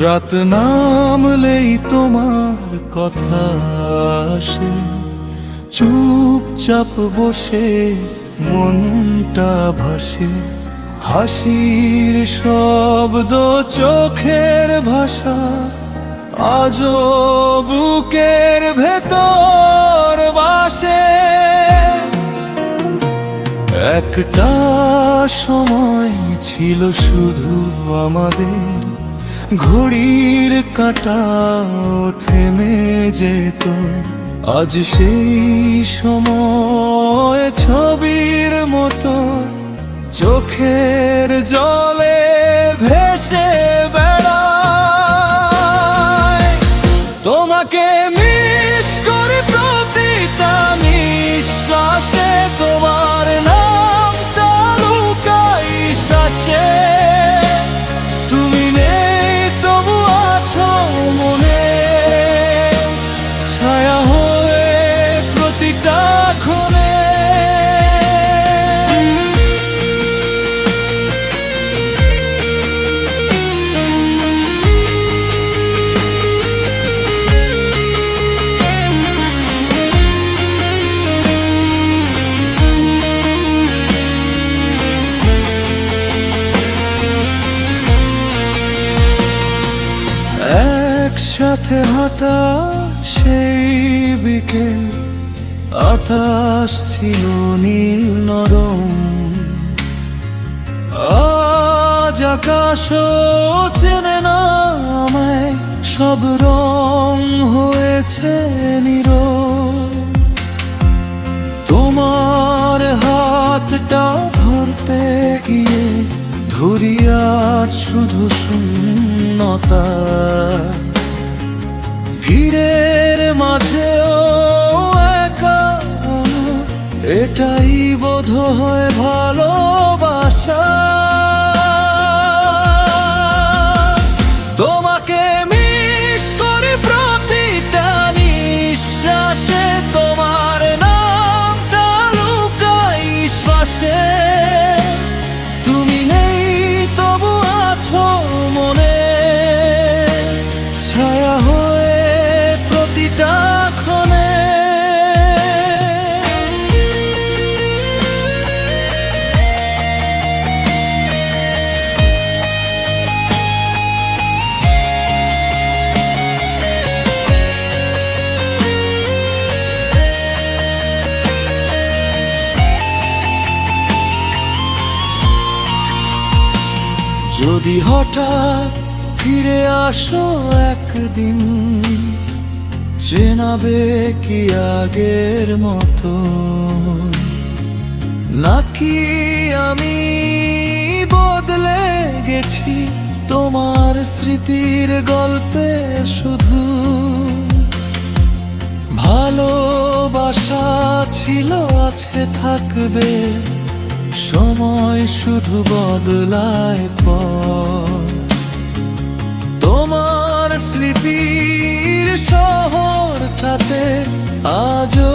রাত নামলেই তোমার কথা আসে। চুপচাপ বসে মনটা ভাসে। হাসির শব্দ চোখের ভাষা আজ বুকের ভেতর বাসে একটা সময় ছিল শুধু আমাদের ঘড়ির কাটা থেমে যেত। আজ সেই সময় ছবির মতো চোখের জলে একসাথে হাঁটা সেই বিকেল, আকাশ ছিল নীল নরম। আজ আকাশ চেনে না আমায়, সব রং হয়েছে নীরব। তোমার হাতটা ধরতে গিয়ে ধরিয়া শুধু শূন্যতা। ভিড়ের মাঝেও একা এটাই বোধ হয় ভালোবাসা। তোমাকে যদি হঠাৎ ফিরে আসো একদিন, চেনাবে কি আগের মতো? নাকি আমি বদলে গেছি তোমার স্মৃতির গল্পে শুধু? ভালোবাসা ছিল, আছে থাকবে সময় শুধু বদলায় পর তোমার স্মৃতির শহরটাতে আজও